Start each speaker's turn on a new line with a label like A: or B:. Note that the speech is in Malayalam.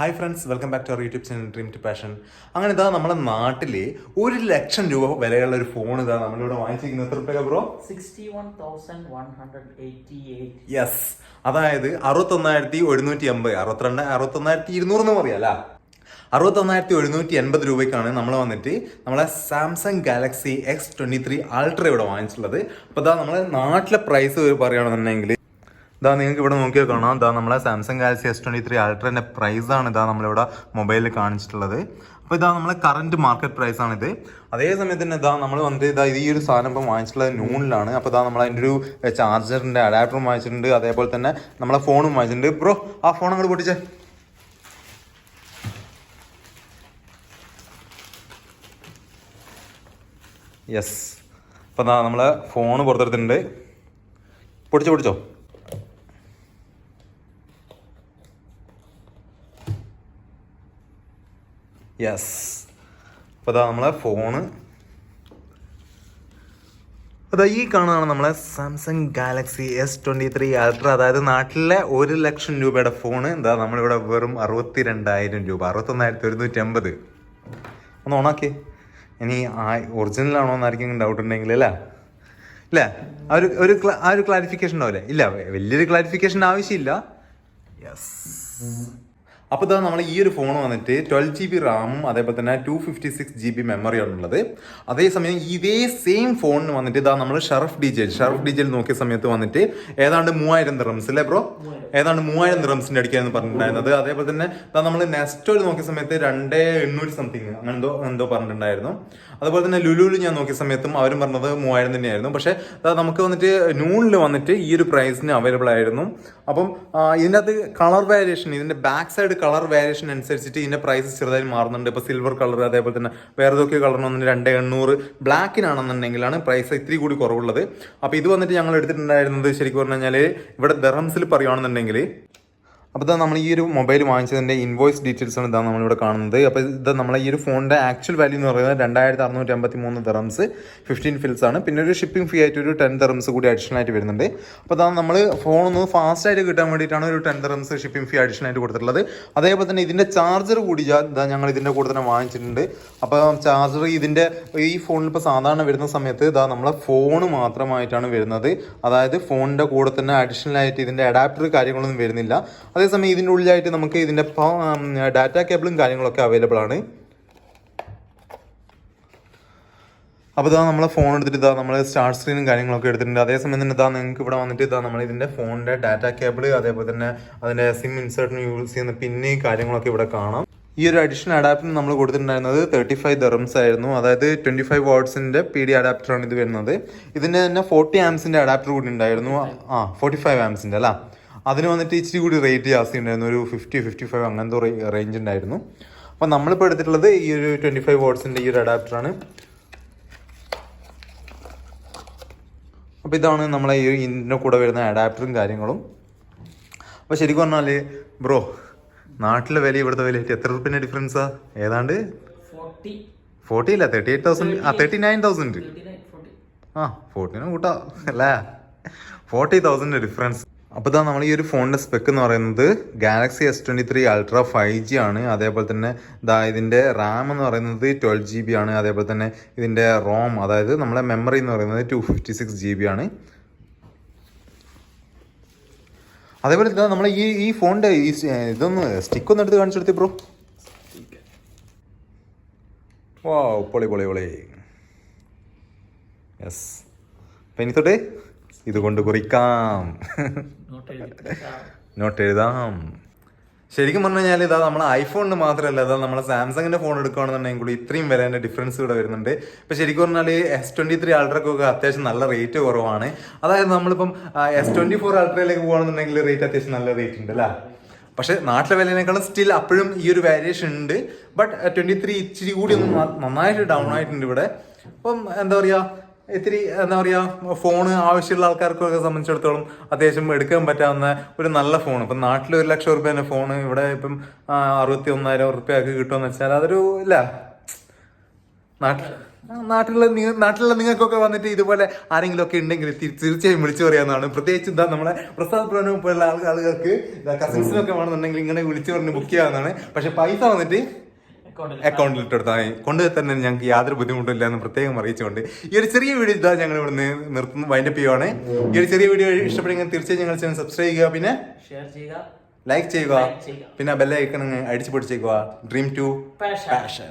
A: Hi friends welcome back to our YouTube channel dream to passion അങ്ങനെ ഇതാ നമ്മുടെ നാട്ടിൽ ഒരു ലക്ഷം രൂപ വിലയുള്ള ഒരു ഫോൺ ഇതാ നമ്മളിവിടെ വാങ്ങിച്ചിരിക്കുന്നത്. എത്ര രൂപ ബ്രോ
B: 61,188.
A: യെസ് അതായത് അറുപത്തൊന്നായിരത്തി ഒരുന്നൂറ്റി എൺപത് അറുപത്തിരണ്ട് അറുപത്തൊന്നായിരത്തി ഇരുന്നൂറ് എന്ന് പറയാം അല്ല? അറുപത്തൊന്നായിരത്തി ഒരുന്നൂറ്റി എൺപത് രൂപയ്ക്കാണ് നമ്മൾ വന്നിട്ട് നമ്മളെ Samsung Galaxy X twenty three ultra ഇവിടെ വാങ്ങിച്ചിട്ടുള്ളത്. അപ്പോൾ ഇതാ നമ്മളെ നാട്ടിലെ പ്രൈസ് പറയുകയാണെന്നുണ്ടെങ്കിൽ ഇതാ നിങ്ങൾക്ക് ഇവിടെ നോക്കിയാൽ കാണാം. ഇതാ നമ്മളെ Samsung Galaxy S twenty three അൾട്രേന്റെ price ആണ് ഇതാ നമ്മളിവിടെ മൊബൈലിൽ കാണിച്ചിട്ടുള്ളത്. അപ്പോൾ ഇതാ നമ്മളെ കറന്റ് മാർക്കറ്റ് പ്രൈസ് ആണ് ഇത്. അതേ സമയത്ത് തന്നെ ഇതാ നമ്മൾ വന്നിട്ട് ഇതാ ഈ ഒരു സാധനം ഇപ്പം വാങ്ങിച്ചിട്ടുള്ളത് നൂണിലാണ് അപ്പോൾ ഇതാ നമ്മൾ അതിന്റെ ഒരു ചാർജറിന്റെ അഡാപ്റ്ററും വാങ്ങിച്ചിട്ടുണ്ട്. അതേപോലെ തന്നെ നമ്മളെ ഫോണും വാങ്ങിച്ചിട്ടുണ്ട്. ബ്രോ ആ ഫോൺ അങ്ങോട്ട് പൊട്ടിച്ചേ. യെസ് അപ്പോൾ ഇതാ നമ്മളെ ഫോൺ പുറത്തെടുത്തിട്ടുണ്ട്. പൊടിച്ചോ പൊടിച്ചോ യെസ് അപ്പോൾ അതാ നമ്മളെ ഫോണ് അതാ ഈ കാണുന്നതാണ് നമ്മളെ Samsung Galaxy S twenty three ultra അതായത് നാട്ടിലെ ഒരു ലക്ഷം രൂപയുടെ ഫോണ് എന്താ നമ്മളിവിടെ വെറും അറുപത്തി രണ്ടായിരം രൂപ അറുപത്തൊന്നായിരത്തി ഒരുന്നൂറ്റി അമ്പത്. ഒന്ന് ഓണാക്കി ഇനി ആ ഒറിജിനൽ ആണോ എന്നായിരിക്കും ഡൗട്ട് ഉണ്ടെങ്കിൽ അല്ലേ? ഇല്ല ആ ഒരു ഒരു ആ ഒരു ക്ലാരിഫിക്കേഷൻ ഉണ്ടാവില്ലേ? ഇല്ല വലിയൊരു ക്ലാരിഫിക്കേഷൻ ആവശ്യമില്ല. യെസ് അപ്പോൾ ഇതാ നമ്മൾ ഈ ഒരു ഫോൺ വന്നിട്ട് ട്വൽവ് ജി ബി റാമും അതേപോലെ തന്നെ two fifty six G B മെമ്മറിയാണ് ഉള്ളത്. അതേസമയം ഇതേ സെയിം ഫോണിന് വന്നിട്ട് ഇതാ നമ്മൾ Sharaf D Sharaf Sharaf D Nokia സമയത്ത് വന്നിട്ട് ഏതാണ്ട് മൂവായിരം ദിറംസ് അല്ലേ ബ്രോ ഏതാണ്ട് മൂവായിരം ദിറംസിന്റെ അടിക്കാന്ന് പറഞ്ഞിട്ടുണ്ടായിരുന്നത്. അതേപോലെ തന്നെ ഇതാ നമ്മൾ നെസ്റ്റോയിൽ നോക്കിയ സമയത്ത് രണ്ടേ എണ്ണൂറ് സംതിങ് അങ്ങനെ എന്തോ എന്തോ പറഞ്ഞിട്ടുണ്ടായിരുന്നു. അതുപോലെ തന്നെ ലുലുവിൽ ഞാൻ നോക്കിയ സമയത്തും അവരും പറഞ്ഞത് മൂവായിരം തന്നെയായിരുന്നു. പക്ഷേ ദാ നമുക്ക് വന്നിട്ട് നൂണിൽ വന്നിട്ട് ഈ ഒരു പ്രൈസിന് അവൈലബിൾ ആയിരുന്നു. അപ്പം ഇതിന്റെ അകത്ത് കളർ വേരിയേഷൻ ഇതിന്റെ ബാക്ക് സൈഡ് കളർ വേരിയേഷൻ അനുസരിച്ചിട്ട് ഇതിന്റെ പ്രൈസ് ചെറുതായി മാറുന്നുണ്ട്. ഇപ്പൊ സിൽവർ കളർ അതേപോലെ തന്നെ വേറെ ഏതൊക്കെ കളറിന് വന്നിട്ട് രണ്ട് എണ്ണൂറ്. ബ്ലാക്കിനാണെന്നുണ്ടെങ്കിലാണ് പ്രൈസ് ഇത്തിരി കൂടി കുറവുള്ളത്. അപ്പോൾ ഇത് വന്നിട്ട് ഞങ്ങൾ എടുത്തിട്ടുണ്ടായിരുന്നത് ശരിക്കും പറഞ്ഞു കഴിഞ്ഞാൽ ഇവിടെ ദറംസിൽ പറയുകയാണെന്നുണ്ടെങ്കിൽ അപ്പോൾ ഇതാ നമ്മൾ ഈ ഒരു മൊബൈൽ വാങ്ങിച്ചതിന്റെ ഇൻവോയ്സ് ഡീറ്റെയിൽസ് ആണ് ഇതാണ് നമ്മളിവിടെ കാണുന്നത്. അപ്പോൾ ഇത് നമ്മളെ ഈ ഒരു ഫോണിന്റെ ആക്ച്വൽ വാല്യൂ എന്ന് പറയുന്നത് രണ്ടായിരത്തി അറുന്നൂറ്റി അമ്പത്തി മൂന്ന് തെറംസ് ഫിഫ്റ്റീൻ ഫിൽസ് ആണ്. പിന്നെ ഒരു ഷിപ്പിംഗ് ഫീ ആയിട്ട് ഒരു ടെൻ തെറംസ് കൂടി അഡീഷണൽ ആയിട്ട് വരുന്നുണ്ട്. അപ്പോൾ അതാണ് നമ്മൾ ഫോൺ ഒന്ന് ഫാസ്റ്റ് ആയിട്ട് കിട്ടാൻ വേണ്ടിയിട്ടാണ് ഒരു ten dirhams shipping fee additional ആയിട്ട് കൊടുത്തിട്ടുള്ളത്. അതേപോലെ തന്നെ ഇതിന്റെ ചാർജർ കൂടി ഇതാ ഞങ്ങൾ ഇതിന്റെ കൂടെ തന്നെ വാങ്ങിച്ചിട്ടുണ്ട്. അപ്പോൾ ചാർജർ ഇതിന്റെ ഈ ഫോണിൽ ഇപ്പോൾ സാധാരണ വരുന്ന സമയത്ത് ഇതാ നമ്മളെ ഫോൺ മാത്രമായിട്ടാണ് വരുന്നത്. അതായത് ഫോണിന്റെ കൂടെ തന്നെ അഡീഷണൽ ആയിട്ട് ഇതിന്റെ അഡാപ്റ്റർ കാര്യങ്ങളൊന്നും വരുന്നില്ല. അതേസമയം ഇതിന്റെ ഉള്ളിലായിട്ട് നമുക്ക് ഇതിന്റെ ഡാറ്റ കേബിളും കാര്യങ്ങളൊക്കെ അവൈലബിൾ ആണ്. അപ്പോൾ ഇതാ നമ്മളെ ഫോൺ എടുത്തിട്ട് ഇതാ നമ്മൾ സ്റ്റാർട്ട് സ്ക്രീനും കാര്യങ്ങളൊക്കെ എടുത്തിട്ടുണ്ട്. അതേസമയം തന്നെ ഇതാ നിങ്ങൾക്ക് ഇവിടെ വന്നിട്ട് ഇതാ നമ്മൾ ഇതിന്റെ ഫോണിന്റെ ഡാറ്റ കേബിൾ അതേപോലെ തന്നെ അതിന്റെ സിം ഇൻസേർട്ടിന് യൂസ് ചെയ്യുന്ന പിന്നെ കാര്യങ്ങളൊക്കെ ഇവിടെ കാണാം. ഈ ഒരു അഡീഷണൽ അഡാപ്റ്റർ നമ്മൾ കൊടുത്തിട്ടുണ്ടായിരുന്നത് തേർട്ടി ഫൈവ് ദെറംസ് ആയിരുന്നു. അതായത് ട്വന്റി ഫൈവ് വാട്ട്സിന്റെ പി ഡി അഡാപ്റ്ററാണ് ഇത് വരുന്നത്. ഇതിന്റെ തന്നെ ഫോർട്ടി ആംസിന്റെ അഡാപ്റ്റർ കൂടി ഉണ്ടായിരുന്നു. ആ ഫോർട്ടി ഫൈവ് ആംസിന്റെ അല്ല? അതിന് വന്നിട്ട് ഇച്ചിരി കൂടി റേറ്റ് ജാസ്തി ഉണ്ടായിരുന്നു. ഒരു ഫിഫ്റ്റി ഫിഫ്റ്റി ഫൈവ് അങ്ങനത്തെ റേഞ്ച് ഉണ്ടായിരുന്നു. അപ്പോൾ നമ്മളിപ്പോൾ എടുത്തിട്ടുള്ളത് ഈ ഒരു ട്വന്റി ഫൈവ് വാട്ട്സിന്റെ ഈ ഒരു അഡാപ്റ്ററാണ് അപ്പോൾ ഇതാണ് നമ്മളെ ഈ ഇതിന്റെ കൂടെ വരുന്ന അഡാപ്റ്ററും കാര്യങ്ങളും. അപ്പോൾ ശരിക്കും പറഞ്ഞാൽ ബ്രോ നാട്ടിലെ വില ഇവിടുത്തെ വിലയായിട്ട് എത്ര റുപ്യന്റെ ഡിഫറൻസാ ഏതാണ്ട്?
B: 40,
A: ഫോർട്ടി ഇല്ല തേർട്ടി എയ്റ്റ് തൗസൻഡ് ആ തേർട്ടി നയൻ തൗസൻഡ്
B: 39, 40.
A: ആ ഫോർട്ടീനെ കൂട്ടാ അല്ലേ? ഫോർട്ടി തൗസൻഡ് ഡിഫറൻസ് അപ്പോൾ ഇതാ നമ്മൾ ഈ ഒരു ഫോണിന്റെ സ്പെക്ക് എന്ന് പറയുന്നത് Galaxy S twenty three ultra five G ആണ്. അതേപോലെ തന്നെ ഇതാ ഇതിന്റെ റാം എന്ന് പറയുന്നത് ട്വൽവ് ജി ബി ആണ്. അതേപോലെ തന്നെ ഇതിന്റെ റോം അതായത് നമ്മുടെ മെമ്മറി എന്ന് പറയുന്നത് two fifty six G B ആണ്. അതേപോലെ ഇതാ നമ്മൾ ഈ ഈ ഫോണിന്റെ ഈ ഇതൊന്ന് സ്റ്റിക്ക് ഒന്ന് എടുത്ത് കാണിച്ചു കൊടുത്തേ ബ്രോ. വാ പൊളി പൊളി പൊളി. യെസ് അപ്പം ഇനി തൊട്ട് ഇത് കൊണ്ട് കുറിക്കാം നോട്ട് എഴുതാം. ശരിക്കും പറഞ്ഞു കഴിഞ്ഞാൽ ഇതാ നമ്മളെ ഐഫോണിന് മാത്രമല്ല ഇതാ നമ്മളെ സാംസങ്ങിന്റെ ഫോൺ എടുക്കുകയാണെന്നുണ്ടെങ്കിൽ കൂടി ഇത്രയും വിലേന്റെ ഡിഫറൻസ് ഇവിടെ വരുന്നുണ്ട്. ഇപ്പൊ ശരിക്കും പറഞ്ഞാൽ എസ് ട്വന്റി ത്രീ അൾട്രക്കൊക്കെ അത്യാവശ്യം നല്ല റേറ്റ് കുറവാണ്. അതായത് നമ്മളിപ്പം എസ് ട്വന്റി ഫോർ അൾട്രയിലേക്ക് പോകുകയാണെന്നുണ്ടെങ്കിൽ റേറ്റ് അത്യാവശ്യം നല്ല റേറ്റ് ഉണ്ട് അല്ലേ? പക്ഷെ നാട്ടിലെ വിലയേക്കാളും സ്റ്റിൽ അപ്പോഴും ഈ ഒരു വേരിയേഷൻ ഉണ്ട്. ബട്ട് ട്വന്റി ത്രീ ഇച്ചിരി കൂടി ഒന്ന് നന്നായിട്ട് ഡൗൺ ആയിട്ടുണ്ട് ഇവിടെ. അപ്പം എന്താ പറയാ ഇത്തിരി എന്താ പറയുക ഫോണ് ആവശ്യമുള്ള ആൾക്കാർക്കൊക്കെ സംബന്ധിച്ചിടത്തോളം അത്യാവശ്യം എടുക്കാൻ പറ്റാവുന്ന ഒരു നല്ല ഫോൺ ഇപ്പം നാട്ടിൽ ഒരു ലക്ഷം റുപ്യേന്റെ ഫോൺ ഇവിടെ ഇപ്പം അറുപത്തി ഒന്നായിരം റുപ്യൊക്കെ കിട്ടുമെന്ന് വെച്ചാൽ അതൊരു ഇല്ല. നാട്ടിൽ നാട്ടിലുള്ള നാട്ടിലുള്ള നിങ്ങൾക്കൊക്കെ വന്നിട്ട് ഇതുപോലെ ആരെങ്കിലും ഒക്കെ ഉണ്ടെങ്കിൽ തീർച്ചയായും വിളിച്ചു പറയാവുന്നതാണ്. പ്രത്യേകിച്ച് എന്താ നമ്മളെ പ്രസാദ് പ്രണവ് പോലുള്ള ആളുകൾക്ക് കസിൻസിനൊക്കെ വേണമെന്നുണ്ടെങ്കിൽ ഇങ്ങനെ വിളിച്ചു പറഞ്ഞ് ബുക്ക് ചെയ്യാവുന്നതാണ്. പക്ഷെ പൈസ വന്നിട്ട്
B: അക്കൗണ്ടിൽ
A: ഇട്ടെടുത്താൽ മതി കൊണ്ട് തന്നെ ഞങ്ങൾക്ക് യാതൊരു ബുദ്ധിമുട്ടില്ല എന്ന് പ്രത്യേകം അറിയിച്ചുകൊണ്ട് ഈ ഒരു ചെറിയ വീഡിയോ ഇതാ ഞങ്ങൾ ഇവിടുന്ന് നിർത്തുന്നു വൈൻഡപ്പ് ചെയ്യുവാണ്. ഈ ഒരു ചെറിയ വീഡിയോ ഇഷ്ടപ്പെടുമെങ്കിൽ തീർച്ചയായും ഞങ്ങൾ ചാനൽ സബ്സ്ക്രൈബ് ചെയ്യുക പിന്നെ
B: ഷെയർ ചെയ്യുക.
A: ലൈക്ക് ചെയ്യുക. പിന്നെ ബെല്ലൈക്കൺ അടിച്ചു പൊടിച്ചേക്കുക. Dream to. പാഷൻ